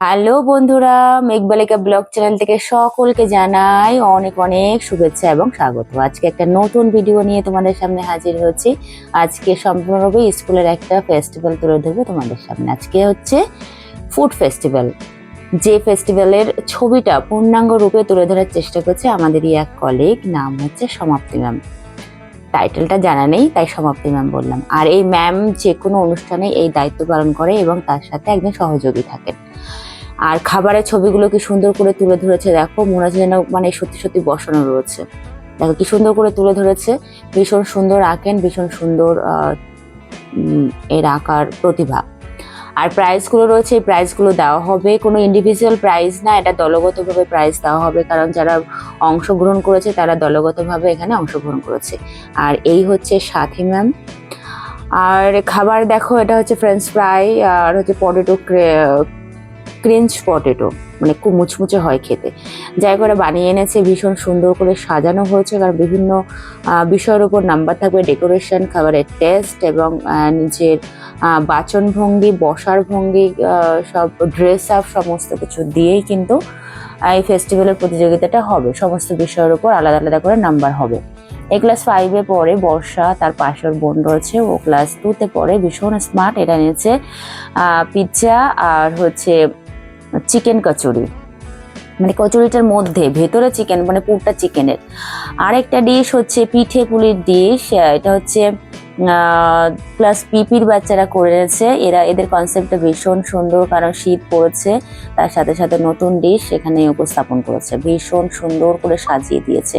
Hello বন্ধুরা, মেঘবালিকা blog channel থেকে সকলকে জানাই অনেক অনেক শুভেচ্ছা এবং স্বাগত। আজকে একটা নতুন ভিডিও নিয়ে তোমাদের সামনে হাজির হচ্ছি আজকে সম্পূর্ণরূপে স্কুলের একটা ফেস্টিভ্যাল তুলে ধরবো তোমাদের সামনে। আজকে হচ্ছে ফুড ফেস্টিভ্যাল যে ফেস্টিভ্যালের ছবিটা পূর্ণাঙ্গ রূপে তুলে ধরার চেষ্টা করছে আমাদেরই এক কলিগ নাম হচ্ছে সমাপ্তি ম্যাম টাইটেলটা জানা নেই, তাই সমাপ্তি ম্যাম বললাম। আর এই ম্যাম যে কোনো অনুষ্ঠানে এই দায়িত্ব পালন করে এবং তার সাথে একজন সহযোগী থাকেন আর খাবারের ছবিগুলো কি সুন্দর করে তুলে ধরেছে দেখো, মনে হচ্ছে যেন মানে সত্যি সত্যি বসানো রয়েছে। দেখো কি সুন্দর করে তুলে ধরেছে, ভীষণ সুন্দর আঁকেন, ভীষণ সুন্দর এর আঁকার প্রতিভা। আর প্রাইজগুলো রয়েছে, এই প্রাইজগুলো দেওয়া হবে। কোনো ইন্ডিভিজুয়াল প্রাইজ না, এটা দলগতভাবে প্রাইজ দেওয়া হবে, কারণ যারা অংশগ্রহণ করেছে তারা দলগতভাবে এখানে অংশগ্রহণ করেছে। আর এই হচ্ছে সাথী ম্যাম। আর খাবার দেখো, এটা হচ্ছে ফ্রেঞ্চ ফ্রাই আর হচ্ছে পটেটো ক্রেঞ্চ পটেটো মানে খুব মুচমুচে হয় খেতে। যাই করে বানিয়ে এনেছে ভীষণ সুন্দর করে সাজানো হয়েছে কারণ বিভিন্ন বিষয়ের উপর নাম্বার থাকবে ডেকোরেশন খাবারের টেস্ট এবং নিজের আহ, বাচন ভঙ্গি বসার ভঙ্গি সব ড্রেস আপ সমস্ত কিছু দিয়েই কিন্তু এই ফেস্টিভ্যালের প্রতিযোগিতাটা হবে। সমস্ত বিষয়ের উপর আলাদা আলাদা করে নাম্বার হবে। এ ক্লাস ফাইভে পড়ে বর্ষা তার পাশের বোন রয়েছে ও ক্লাস টুতে পড়ে ভীষণ স্মার্ট এটা নিয়েছে পিৎজা আর হচ্ছে চিকেন কচুরি। মানে কচুরিটার মধ্যে, ভেতরে চিকেন মানে পুরটা চিকেনের। আরেকটা ডিশ হচ্ছে পিঠে পুলির ডিশ এটা হচ্ছে প্লাস পিপির বাচ্চারা করেছে। এরা, এদের কনসেপ্টটা ভীষণ সুন্দর কারণ শীত পড়েছে। তার সাথে সাথে নতুন ডিশ সেখানে উপস্থাপন করেছে। ভীষণ সুন্দর করে সাজিয়ে দিয়েছে।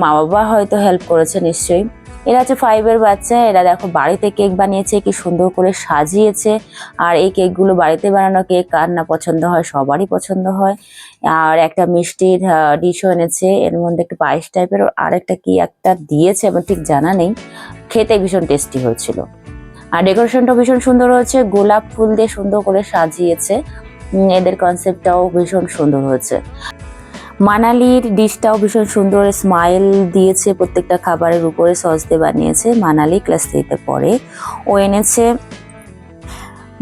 মা বাবা হয়তো হেল্প করেছে নিশ্চয়ই। এরা হচ্ছে ফাইভের বাচ্চা, এরা দেখো বাড়িতে কেক বানিয়েছে, কি সুন্দর করে সাজিয়েছে। আর এই কেকগুলো বাড়িতে বানানো কেক কার না পছন্দ হয়? সবারই পছন্দ হয়। আর একটা মিষ্টির ডিশও এনেছে। এর মধ্যে একটু পায়েস টাইপের আর একটা কি একটা দিয়েছে, আমার ঠিক জানা নেই। খেতে ভীষণ টেস্টি হয়েছিল। আর ডেকোরেশনটা ভীষণ সুন্দর হয়েছে। গোলাপ ফুল দিয়ে সুন্দর করে সাজিয়েছে। এদের কনসেপ্টটাও ভীষণ সুন্দর হয়েছে। মানালির ডিশটাও ভীষণ সুন্দর স্মাইল দিয়েছে প্রত্যেকটা খাবারের উপরে, সস দিয়ে বানিয়েছে মানালি, ক্লাস থ্রিতে পড়ে। ও এনেছে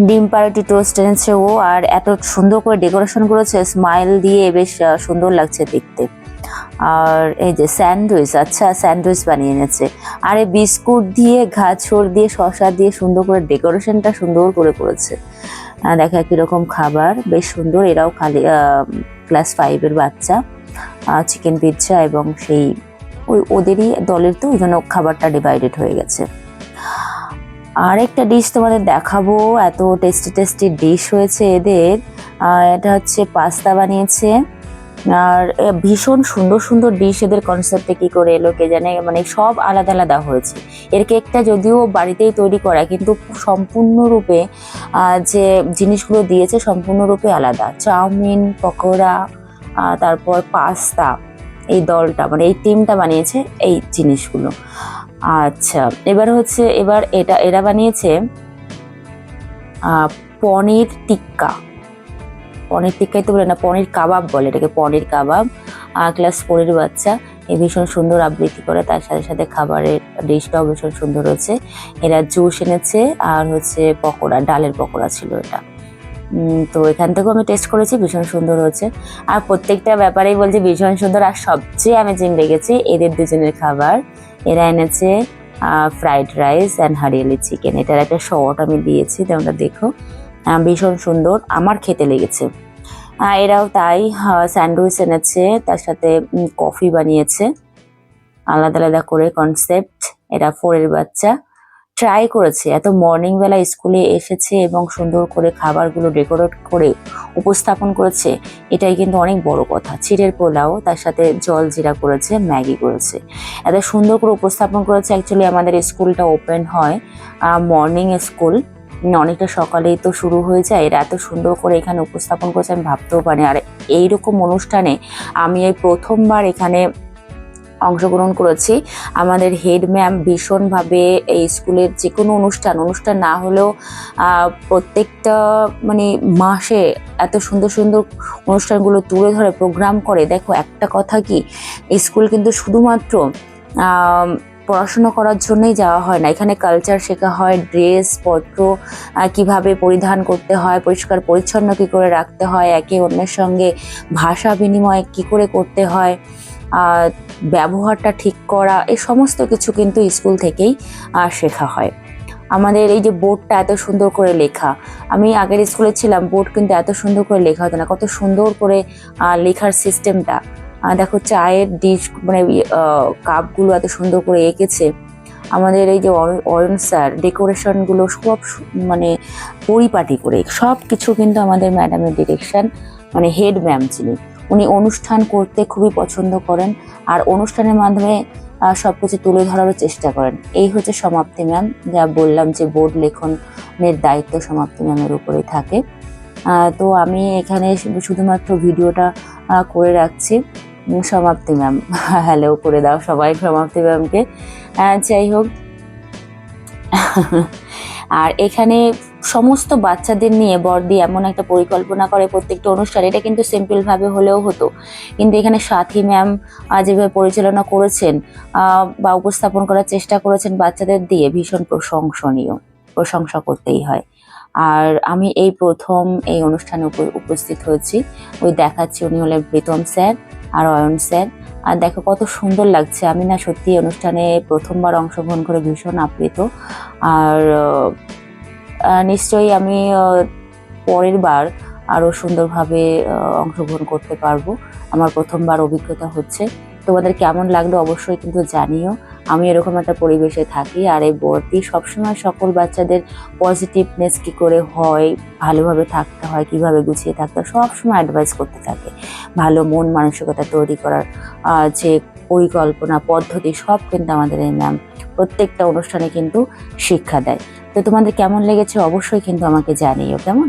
ডিম পাউরুটি টোস্ট এনেছে ও, আর এত সুন্দর করে ডেকোরেশন করেছে, স্মাইল দিয়ে বেশ সুন্দর লাগছে দেখতে। আর এই যে স্যান্ডউইচ আচ্ছা স্যান্ডউইচ বানিয়ে এনেছে। আর এই বিস্কুট দিয়ে, গাজর দিয়ে, শসা দিয়ে সুন্দর করে ডেকোরেশনটা সুন্দর করে করেছে। দেখা কীরকম খাবার, বেশ সুন্দর, এরাও খালি ক্লাস ফাইভের বাচ্চা চিকেন পিৎজা এবং সেই ওই ওদেরই দলের তো, ওই জন্য খাবারটা ডিভাইডেড হয়ে গেছে। আর একটা ডিশ তোমাদের দেখাবো, এত টেস্টি টেস্টি ডিশ হয়েছে এদের এটা হচ্ছে পাস্তা বানিয়েছে। আর ভীষণ সুন্দর সুন্দর ডিশ এদের কনসেপ্টে কি করে এলো কে জানে মানে সব আলাদা আলাদা হয়েছে। এর কেকটা যদিও বাড়িতেই তৈরি করা, কিন্তু সম্পূর্ণরূপে যে জিনিসগুলো দিয়েছে সম্পূর্ণরূপে আলাদা। চাউমিন, পকোড়া তারপর পাস্তা, এই দলটা মানে এই টিমটা বানিয়েছে এই জিনিসগুলো। আচ্ছা এবার হচ্ছে, এবার এটা, এরা বানিয়েছে পনির টিক্কা। পনির টিক্কাই তো বলে না, পনির কাবাব বলে, এটাকে পনির কাবাব। আর ক্লাস ফোরের বাচ্চা, এ ভীষণ সুন্দর আবৃত্তি করে, তার সাথে সাথে খাবারের ডিশটাও ভীষণ সুন্দর হয়েছে। এরা জুস এনেছে আর হচ্ছে পকোড়া, ডালের পকোড়া ছিল এটা। তো এখান থেকেও আমি টেস্ট করেছি, ভীষণ সুন্দর হয়েছে। আর প্রত্যেকটা ব্যাপারেই বলছে ভীষণ সুন্দর, আর সবচেয়ে অ্যামেজিং লেগেছে এদের দুজনের খাবার। এরা এনেছে fried rice and hariyali chicken এটার একটা শর্ট আমি দিয়েছি, তোমরা দেখো। ভীষণ সুন্দর, আমার খেতে লেগেছে। এরাও তাই স্যান্ডউইচ এনেছে, তার সাথে কফি বানিয়েছে। আলাদা আলাদা করে কনসেপ্ট এরা ফোরের বাচ্চা। ট্রাই করেছে, এত মর্নিং বেলা স্কুলে এসেছে এবং সুন্দর করে খাবারগুলো ডেকোরেট করে উপস্থাপন করেছে, এটাই কিন্তু অনেক বড় কথা। চিড়ের পোলাও, তার সাথে জল জিরা করেছে, ম্যাগি করেছে। এত সুন্দর করে উপস্থাপন করেছে অ্যাকচুয়ালি আমাদের স্কুলটা ওপেন হয় মর্নিং স্কুল অনেকটা সকালেই তো শুরু হয়ে যায়। এরা এত সুন্দর করে এখানে উপস্থাপন করেছে, আমি ভাবতেও পারি আর এইরকম অনুষ্ঠানে আমি এই প্রথমবার এখানে অংশগ্রহণ করেছি। আমাদের হেড ম্যাম ভীষণভাবে এই স্কুলের যে কোনো অনুষ্ঠান অনুষ্ঠান না হলেও প্রত্যেকটা মানে মাসে এত সুন্দর সুন্দর অনুষ্ঠানগুলো তুলে ধরে প্রোগ্রাম করে। দেখো একটা কথা কি স্কুল কিন্তু শুধুমাত্র পড়াশোনা করার জন্যই যাওয়া হয় না। এখানে কালচার শেখা হয় ড্রেস পত্র কীভাবে পরিধান করতে হয়, পরিষ্কার পরিচ্ছন্ন কী করে রাখতে হয়, একে অন্যের সঙ্গে ভাষা বিনিময় কি করে করতে হয় ব্যবহারটা ঠিক করা এই সমস্ত কিছু কিন্তু স্কুল থেকেই শেখা হয়। আমাদের এই যে বোর্ডটা এত সুন্দর করে লেখা, আমি আগের স্কুলে ছিলাম বোর্ড কিন্তু এত সুন্দর করে লেখা হতো না, কত সুন্দর করে লেখার সিস্টেমটা দেখো চায়ের ডিশ মানে কাপগুলো এত সুন্দর করে এঁকেছে। আমাদের এই যে অয়ন স্যার ডেকোরেশনগুলো সব মানে পরিপাটি করে সব কিছু কিন্তু আমাদের ম্যাডামের ডিরেকশন মানে হেড ম্যাম যিনি, উনি অনুষ্ঠান করতে খুবই পছন্দ করেন আর অনুষ্ঠানের মাধ্যমে সব কিছু তুলে ধরারও চেষ্টা করেন। এই হচ্ছে সমাপ্তি ম্যাম যা বললাম যে বোর্ড লেখনের দায়িত্ব সমাপ্তি ম্যামের উপরেই থাকে। তো আমি এখানে শুধুমাত্র ভিডিওটা করে রাখছি। সমাপ্তি ম্যাম হ্যালো করে দাও সবাই সমাপ্তি ম্যামকে যাই হোক। আর এখানে সমস্ত বাচ্চাদের নিয়ে বর্দি এমন একটা পরিকল্পনা করে প্রত্যেকটা অনুষ্ঠান। এটা কিন্তু সিম্পলভাবে হলেও হতো। কিন্তু এখানে সাথী ম্যাম যেভাবে পরিচালনা করেছেন বা উপস্থাপন করার চেষ্টা করেছেন বাচ্চাদের দিয়ে ভীষণ প্রশংসনীয়। প্রশংসা করতেই হয়। আর আমি এই প্রথম এই অনুষ্ঠানে উপস্থিত হয়েছি। ওই দেখাচ্ছি, উনি হলেন প্রীতম স্যার আর অয়ন স্যার। আর দেখো কত সুন্দর লাগছে। আমি না সত্যি অনুষ্ঠানে প্রথমবার অংশগ্রহণ করে ভীষণ আপ্লুত। আর নিশ্চয়ই আমি পরের বার আরও সুন্দরভাবে অংশগ্রহণ করতে পারব। আমার প্রথমবার অভিজ্ঞতা হচ্ছে। তোমাদের কেমন লাগল অবশ্যই কিন্তু জানিও। আমি এরকম একটা পরিবেশে থাকি আর এই বোর্ডটি সবসময় সকল বাচ্চাদের পজিটিভনেস কী করে হয়, ভালোভাবে থাকতে হয়, কীভাবে গুছিয়ে থাকতে হয়, সবসময় অ্যাডভাইস করতে থাকে। ভালো মন মানসিকতা তৈরি করার যে পরিকল্পনা, পদ্ধতি, সব কিন্তু আমাদের এই ম্যাম প্রত্যেকটা অনুষ্ঠানে কিন্তু শিক্ষা দেয়। তো তোমাদের কেমন লেগেছে অবশ্যই কিন্তু আমাকে জানিও, কেমন?